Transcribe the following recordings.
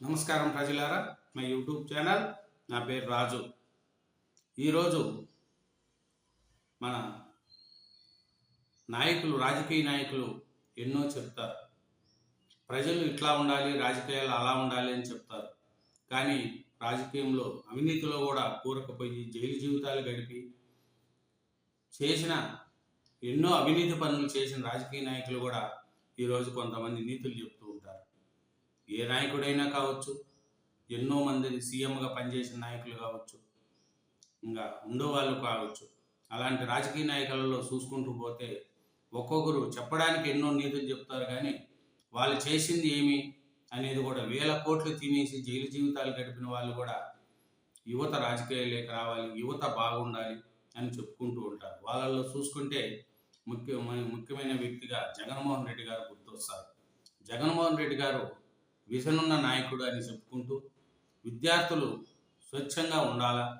నమస్కారం ప్రజలారా మా యూట్యూబ్ ఛానల్ నా పేరు రాజు. ఈరోజు మన నాయకులు రాజకీయ నాయకులు ఎన్నో చెప్తారు. ప్రజలు ఇట్లా ఉండాలి రాజకీయాలు అలా ఉండాలి అని చెప్తారు. కానీ రాజకీయంలో అవినీతిలో కూడా కూరకపోయి జైలు జీవితాలు గడిపి చేసిన ఎన్నో అవినీతి పనులు చేసిన రాజకీయ నాయకులు కూడా ఈరోజు కొంతమంది నీతులు చెప్తారు. ఏ నాయకుడైనా కావచ్చు ఎన్నో మంది సీఎంగా పనిచేసిన నాయకులు కావచ్చు ఇంకా ఉండేవాళ్ళు కావచ్చు. అలాంటి రాజకీయ నాయకులలో చూసుకుంటూ పోతే ఒక్కొక్కరు చెప్పడానికి ఎన్నో నీతులు చెప్తారు కానీ వాళ్ళు చేసింది ఏమి అనేది కూడా వేల కోట్లు తినేసి జైలు జీవితాలు గడిపిన వాళ్ళు కూడా యువత రాజకీయాల్లోకి రావాలి యువత బాగుండాలి అని చెప్పుకుంటూ ఉంటారు. వాళ్ళల్లో చూసుకుంటే ముఖ్య ముఖ్యమైన వ్యక్తిగా జగన్మోహన్ రెడ్డి గారు గుర్తొస్తారు. జగన్మోహన్ రెడ్డి గారు విజనున్న నాయకుడు అని చెప్పుకుంటూ విద్యార్థులు స్వచ్ఛంగా ఉండాలా?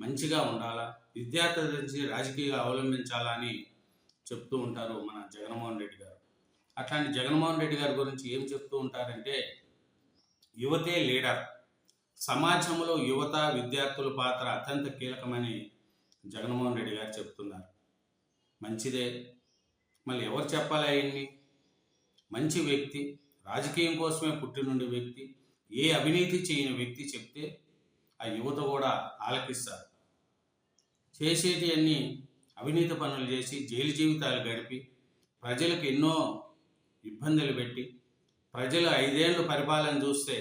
మంచిగా ఉండాలా? విద్యార్థుల నుంచి రాజకీయ అవలంబించాలా అని చెప్తూ ఉంటారు మన జగన్మోహన్ రెడ్డి గారు. అట్లాంటి జగన్మోహన్ రెడ్డి గారి గురించి ఏం చెప్తూ ఉంటారంటే యువతే లీడర్. సమాజంలో యువత విద్యార్థుల పాత్ర అత్యంత కీలకమని జగన్మోహన్ రెడ్డి గారు చెప్తున్నారు. మంచిదే. మళ్ళీ ఎవరు చెప్పాలి ఆయన్ని? మంచి వ్యక్తి. రాజకీయం కోసమే పుట్టినుండి వ్యక్తి ఏ అవినీతి చేయని వ్యక్తి చెప్తే ఆ యువత కూడా ఆలకిస్తారు. చేసేటి అన్ని అవినీతి పనులు చేసి జైలు జీవితాలు గడిపి ప్రజలకు ఎన్నో ఇబ్బందులు పెట్టి ప్రజలు ఐదేళ్ళు పరిపాలన చూస్తే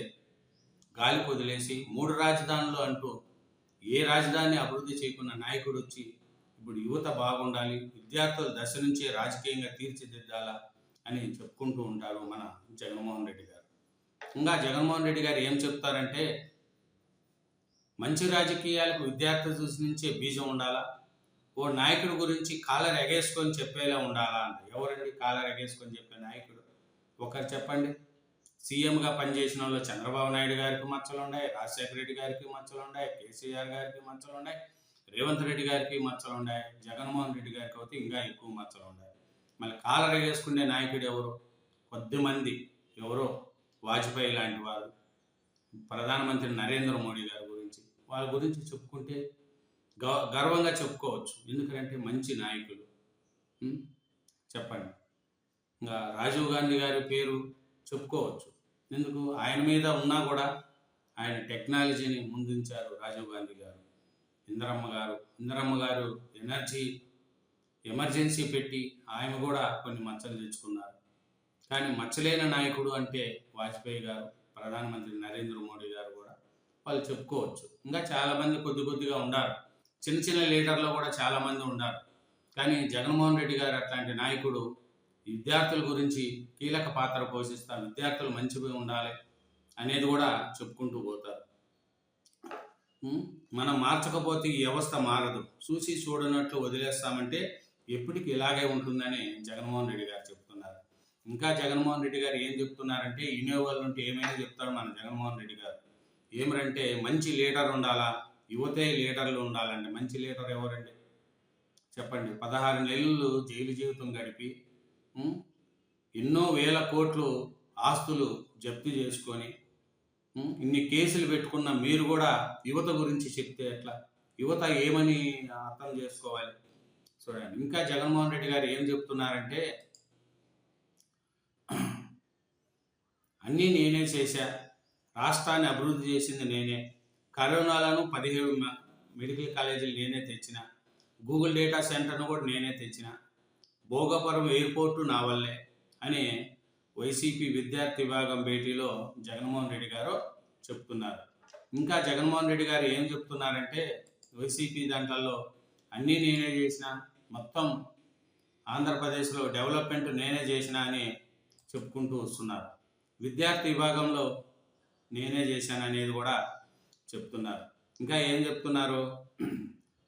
గాలి వదిలేసి మూడు రాజధానులు అంటూ ఏ రాజధాని అభివృద్ధి చేయకున్న నాయకుడు వచ్చి ఇప్పుడు యువత బాగుండాలి విద్యార్థుల దశ నుంచే రాజకీయంగా తీర్చిదిద్దాలా అని చెప్పుకుంటూ ఉంటారు మన జగన్మోహన్ రెడ్డి గారు. ఇంకా జగన్మోహన్ రెడ్డి గారు ఏం చెప్తారంటే మంచి రాజకీయాలకు విద్యార్థుల చూసి నుంచే బీజం ఉండాలా? ఓ నాయకుడి గురించి కాలర్ ఎగేసుకొని చెప్పేలా ఉండాలా అంట. ఎవరండి కాలర్ ఎగేసుకొని చెప్పే నాయకుడు? ఒకరు చెప్పండి. సీఎంగా పనిచేసిన వాళ్ళు చంద్రబాబు నాయుడు గారికి మచ్చలు ఉన్నాయి రాజశేఖర రెడ్డి గారికి మచ్చలు ఉన్నాయి కేసీఆర్ గారికి మచ్చలు ఉన్నాయి రేవంత్ రెడ్డి గారికి మచ్చలు ఉన్నాయి జగన్మోహన్ రెడ్డి గారికి అయితే ఇంకా ఎక్కువ మచ్చలు ఉన్నాయి. మళ్ళీ కాలర వేసుకునే నాయకుడు ఎవరు? కొద్దిమంది ఎవరో? వాజ్పేయి లాంటి వారు. ప్రధానమంత్రి నరేంద్ర మోడీ గారి గురించి. వాళ్ళ గురించి చెప్పుకుంటే గర్వంగా చెప్పుకోవచ్చు. ఎందుకంటే మంచి నాయకులు. చెప్పండి. ఇంకా రాజీవ్ గాంధీ గారి పేరు చెప్పుకోవచ్చు. ఎందుకు? ఆయన మీద ఉన్నా కూడా ఆయన టెక్నాలజీని ముందుంచారు రాజీవ్ గాంధీ గారు. ఇందరమ్మ గారు. ఇందరమ్మ గారు ఎనర్జీ ఎమర్జెన్సీ పెట్టి ఆయన కూడా కొన్ని మచ్చలు తెచ్చుకున్నారు. కానీ మచ్చలేని నాయకుడు అంటే వాజ్పేయి గారు ప్రధానమంత్రి నరేంద్ర మోడీ గారు కూడా వాళ్ళు చెప్పుకోవచ్చు. ఇంకా చాలామంది కొద్ది కొద్దిగా ఉన్నారు. చిన్న చిన్న లీడర్లో కూడా చాలామంది ఉన్నారు. కానీ జగన్మోహన్ రెడ్డి గారు అట్లాంటి నాయకుడు విద్యార్థుల గురించి కీలక పాత్ర పోషిస్తారు. విద్యార్థులు మంచిగా ఉండాలి అనేది కూడా చెప్పుకుంటూ పోతారు. మనం మార్చకపోతే ఈ వ్యవస్థ మారదు. చూసి చూడనట్లు వదిలేస్తామంటే ఎప్పటికి ఇలాగే ఉంటుందని జగన్మోహన్ రెడ్డి గారు చెప్తున్నారు. ఇంకా జగన్మోహన్ రెడ్డి గారు ఏం చెప్తున్నారంటే ఇన్నోవల్ ఉంటే ఏమైనా చెప్తారు మన జగన్మోహన్ రెడ్డి గారు. ఏమరంటే మంచి లీడర్ ఉండాలా? యువతే లీడర్లు ఉండాలండి మంచి లీడర్ ఎవరండి? చెప్పండి. పదహారు నెలలు జైలు జీవితం గడిపి ఎన్నో వేల కోట్లు ఆస్తులు జప్తు చేసుకొని ఇన్ని కేసులు పెట్టుకున్న మీరు కూడా యువత గురించి చెప్తే ఎట్లా? యువత ఏమని అర్థం చేసుకోవాలి? చూడండి ఇంకా జగన్మోహన్ రెడ్డి గారు ఏం చెప్తున్నారంటే అన్నీ నేనే చేశా రాష్ట్రాన్ని అభివృద్ధి చేసింది నేనే కరోనాలను పదిహేడు మెడికల్ కాలేజీలు నేనే తెచ్చిన గూగుల్ డేటా సెంటర్ను కూడా నేనే తెచ్చిన భోగపురం ఎయిర్పోర్టు నా వల్లే అని వైసీపీ విద్యార్థి విభాగం భేటీలో జగన్మోహన్ రెడ్డి గారు చెప్తున్నారు. ఇంకా జగన్మోహన్ రెడ్డి గారు ఏం చెప్తున్నారంటే వైసీపీ దాంట్లో అన్నీ నేనే చేసిన మొత్తం ఆంధ్రప్రదేశ్లో డెవలప్మెంట్ నేనే చేసిన అని చెప్పుకుంటూ వస్తున్నారు. విద్యార్థి విభాగంలో నేనే చేశాను అనేది కూడా చెప్తున్నారు. ఇంకా ఏం చెప్తున్నారు?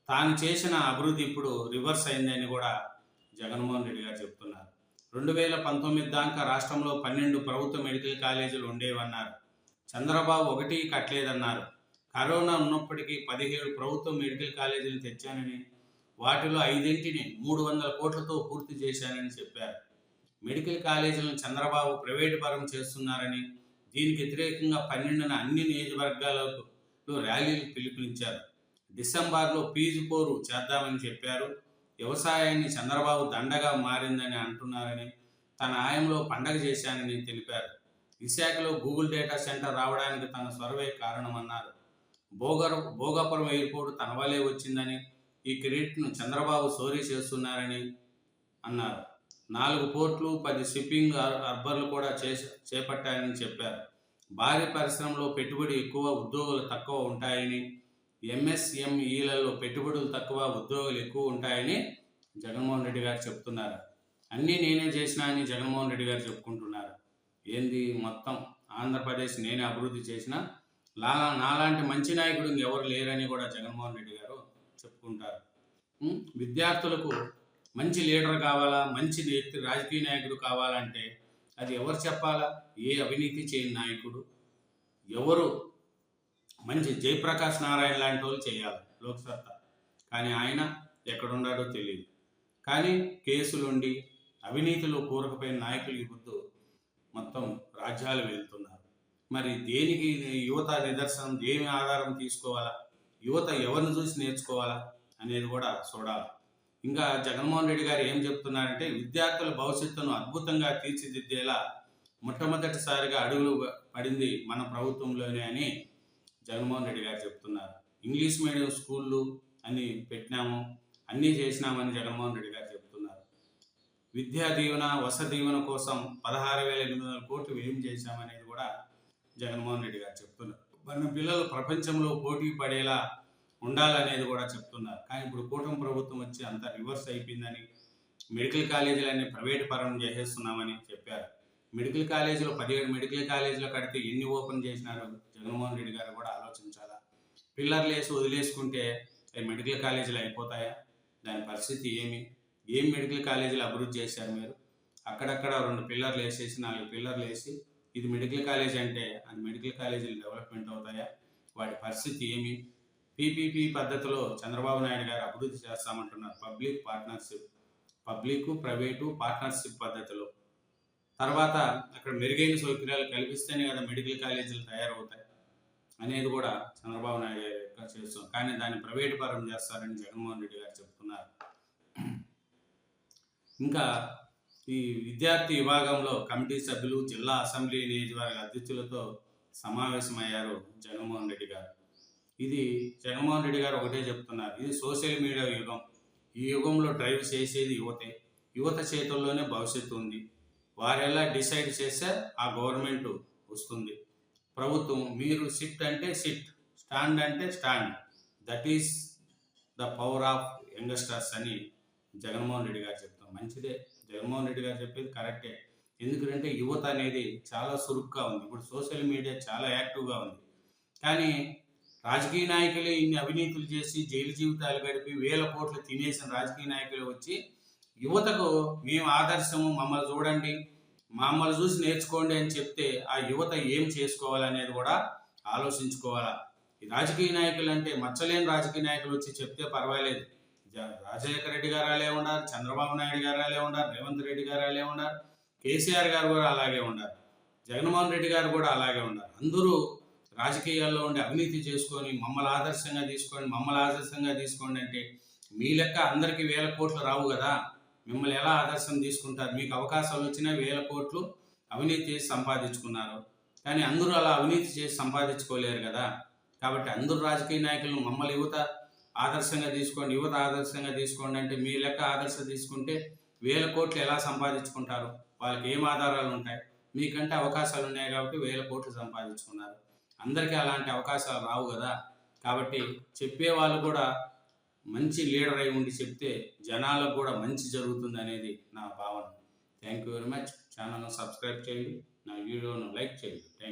తాను చేసిన అభివృద్ధి ఇప్పుడు రివర్స్ అయిందని కూడా జగన్మోహన్ రెడ్డి గారు చెప్తున్నారు. రెండు వేల పంతొమ్మిది దాకా రాష్ట్రంలో పన్నెండు ప్రభుత్వ మెడికల్ కాలేజీలు ఉండేవన్నారు. చంద్రబాబు ఒకటి కట్టలేదన్నారు. కరోనా ఉన్నప్పటికీ పదిహేడు ప్రభుత్వ మెడికల్ కాలేజీలు తెచ్చానని వాటిలో ఐదింటిని మూడు వందల కోట్లతో పూర్తి చేశానని చెప్పారు. మెడికల్ కాలేజీలను చంద్రబాబు ప్రైవేటు పరం చేస్తున్నారని దీనికి వ్యతిరేకంగా పన్నెండున అన్ని నియోజకవర్గాలకు ర్యాలీలు పిలుపునిచ్చారు. డిసెంబర్లో పీజు పోరు చేద్దామని చెప్పారు. వ్యవసాయాన్ని చంద్రబాబు దండగా మారిందని అంటున్నారని తన ఆయంలో పండగ చేశానని తెలిపారు. విశాఖలో గూగుల్ డేటా సెంటర్ రావడానికి తన స్వరవే కారణమన్నారు. భోగర భోగాపురం ఎయిర్పోర్ట్ తన వల్లే వచ్చిందని ఈ క్రెడిట్ను చంద్రబాబు సోరీ చేస్తున్నారని అన్నారు. నాలుగు పోర్ట్లు పది షిప్పింగ్ అర్బర్లు కూడా చేస చేపట్టారని చెప్పారు. భారీ పరిశ్రమలో పెట్టుబడి ఎక్కువ ఉద్యోగులు తక్కువ ఉంటాయని ఎంఎస్ఎంఈలలో పెట్టుబడులు తక్కువ ఉద్యోగులు ఎక్కువ ఉంటాయని జగన్మోహన్ రెడ్డి గారు చెప్తున్నారు. అన్నీ నేనే చేసినా అని జగన్మోహన్ రెడ్డి గారు చెప్పుకుంటున్నారు. ఏంది మొత్తం? ఆంధ్రప్రదేశ్ నేనే అభివృద్ధి చేసిన లా నాలాంటి మంచి నాయకుడు ఇంకెవరు లేరని కూడా జగన్మోహన్ రెడ్డి గారు చెప్పుకుంటారు. విద్యార్థులకు మంచి లీడర్ కావాలా? మంచి వ్యక్తి రాజకీయ నాయకుడు కావాలంటే అది ఎవరు చెప్పాలా? ఏ అవినీతి చేయని నాయకుడు? ఎవరు మంచి జయప్రకాష్ నారాయణ లాంటి వాళ్ళు చేయాలి లోక్సత్తా. కానీ ఆయన ఎక్కడున్నాడో తెలియదు కానీ కేసులుండి అవినీతిలో కూరకపోయిన నాయకులు ఈ మొత్తం రాజ్యాలు వెళ్తున్నారు. మరి దేనికి యువత నిదర్శనం దేని ఆధారం తీసుకోవాలా? యువత ఎవరిని చూసి నేర్చుకోవాలా అనేది కూడా చూడాలి. ఇంకా జగన్మోహన్ రెడ్డి గారు ఏం చెప్తున్నారంటే విద్యార్థుల భవిష్యత్తును అద్భుతంగా తీర్చిదిద్దేలా మొట్టమొదటిసారిగా అడుగులు పడింది మన ప్రభుత్వంలోనే అని జగన్మోహన్ రెడ్డి గారు చెప్తున్నారు. ఇంగ్లీష్ మీడియం స్కూళ్ళు అని పెట్టినాము అన్నీ చేసినామని జగన్మోహన్ రెడ్డి గారు చెప్తున్నారు. విద్యా దీవెన వస దీవెన కోసం పదహారు వేల ఎనిమిది వందల కోట్లు వ్యయం చేశామనేది కూడా జగన్మోహన్ రెడ్డి గారు చెప్తున్నారు. మన పిల్లలు ప్రపంచంలో పోటీ పడేలా ఉండాలనేది కూడా చెప్తున్నారు. కానీ ఇప్పుడు కూటమి ప్రభుత్వం వచ్చి అంత రివర్స్ అయిపోయిందని మెడికల్ కాలేజీలన్నీ ప్రైవేట్ పరం చేసేస్తున్నామని చెప్పారు. మెడికల్ కాలేజీలో పదిహేడు మెడికల్ కాలేజీలో కడితే ఎన్ని ఓపెన్ చేసినారు జగన్మోహన్ రెడ్డి గారు కూడా ఆలోచించాలా? పిల్లర్లు వేసి వదిలేసుకుంటే మెడికల్ కాలేజీలు అయిపోతాయా? దాని పరిస్థితి ఏమి? ఏం మెడికల్ కాలేజీలు అభివృద్ధి చేశారు మీరు? అక్కడక్కడ రెండు పిల్లర్లు వేసేసి నాలుగు పిల్లర్లు వేసి ఇది మెడికల్ కాలేజ్ అంటే అది మెడికల్ కాలేజీలు డెవలప్మెంట్ అవుతాయా? వాటి పరిస్థితి ఏమి? పీపీపీ పద్ధతిలో చంద్రబాబు నాయుడు గారు అభివృద్ధి చేస్తామంటున్నారు public partnership public private partnership పద్ధతిలో. తర్వాత అక్కడ మెరుగైన సౌకర్యాలు కల్పిస్తేనే కదా మెడికల్ కాలేజీలు తయారవుతాయి అనేది కూడా చంద్రబాబు నాయుడు గారు యొక్క చేస్తాం కానీ దాన్ని ప్రైవేటు పరం చేస్తారని జగన్మోహన్ రెడ్డి గారు చెప్తున్నారు. ఇంకా ఈ విద్యార్థి విభాగంలో కమిటీ సభ్యులు జిల్లా అసెంబ్లీ నియోజకవర్గ అధ్యక్షులతో సమావేశమయ్యారు జగన్మోహన్ రెడ్డి గారు. ఇది జగన్మోహన్ రెడ్డి గారు ఒకటే చెప్తున్నారు. ఇది సోషల్ మీడియా యుగం. ఈ యుగంలో డ్రైవ్ చేసేది యువతే. యువత చేతుల్లోనే భవిష్యత్తు ఉంది. వారెలా డిసైడ్ చేస్తే ఆ గవర్నమెంట్ వస్తుంది. ప్రభుత్వం మీరు సిట్ అంటే సిట్ స్టాండ్ అంటే stand. That is the power of youngsters అని జగన్మోహన్ రెడ్డి గారు చెప్తాం మంచిదే. జగన్మోహన్ రెడ్డి గారు చెప్పేది కరెక్టే. ఎందుకంటే యువత అనేది చాలా చురుగ్గా ఉంది. ఇప్పుడు సోషల్ మీడియా చాలా యాక్టివ్గా ఉంది. కానీ రాజకీయ నాయకులే ఇన్ని అవినీతులు చేసి జైలు జీవితాలు గడిపి వేల కోట్లు తినేసిన రాజకీయ నాయకులు వచ్చి యువతకు మేము ఆదర్శము మమ్మల్ని చూడండి మమ్మల్ని చూసి నేర్చుకోండి అని చెప్తే ఆ యువత ఏం చేసుకోవాలనేది కూడా ఆలోచించుకోవాలా? ఈ రాజకీయ నాయకులు అంటే మచ్చలేని రాజకీయ నాయకులు వచ్చి చెప్తే పర్వాలేదు. రాజశేఖర రెడ్డి గారు అలాగే ఉన్నారు చంద్రబాబు నాయుడు గారు అలాగే ఉన్నారు రేవంత్ రెడ్డి గారు అలాగే ఉన్నారు కేసీఆర్ గారు కూడా అలాగే ఉన్నారు జగన్మోహన్ రెడ్డి గారు కూడా అలాగే ఉన్నారు. అందరూ రాజకీయాల్లో ఉండి అవినీతి చేసుకొని మమ్మల్ని ఆదర్శంగా తీసుకోండి మమ్మల్ని ఆదర్శంగా తీసుకోండి అంటే మీ లెక్క అందరికీ వేల కోట్లు రావు కదా. మిమ్మల్ని ఎలా ఆదర్శం తీసుకుంటారు? మీకు అవకాశాలు వచ్చినా వేల కోట్లు అవినీతి చేసి సంపాదించుకున్నారు. కానీ అందరూ అలా అవినీతి చేసి సంపాదించుకోలేరు కదా. కాబట్టి అందరూ రాజకీయ నాయకులను మమ్మల్ని యువత ఆదర్శంగా తీసుకోండి యువత ఆదర్శంగా తీసుకోండి అంటే మీ లెక్క ఆదర్శం తీసుకుంటే వేల కోట్లు ఎలా సంపాదించుకుంటారు? వాళ్ళకి ఏం ఆధారాలు ఉంటాయి? మీకంటే అవకాశాలు ఉన్నాయి కాబట్టి వేల కోట్లు సంపాదించుకున్నారు. అందరికీ అలాంటి అవకాశాలు రావు కదా? కాబట్టి చెప్పే వాళ్ళు కూడా మంచి లీడర్ అయి ఉండి చెప్తే జనాలకు కూడా మంచి జరుగుతుంది అనేది నా భావన. థ్యాంక్ యూ వెరీ మచ్ ఛానల్ను సబ్స్క్రైబ్ చేయండి. నా వీడియోను లైక్ చేయండి. థ్యాంక్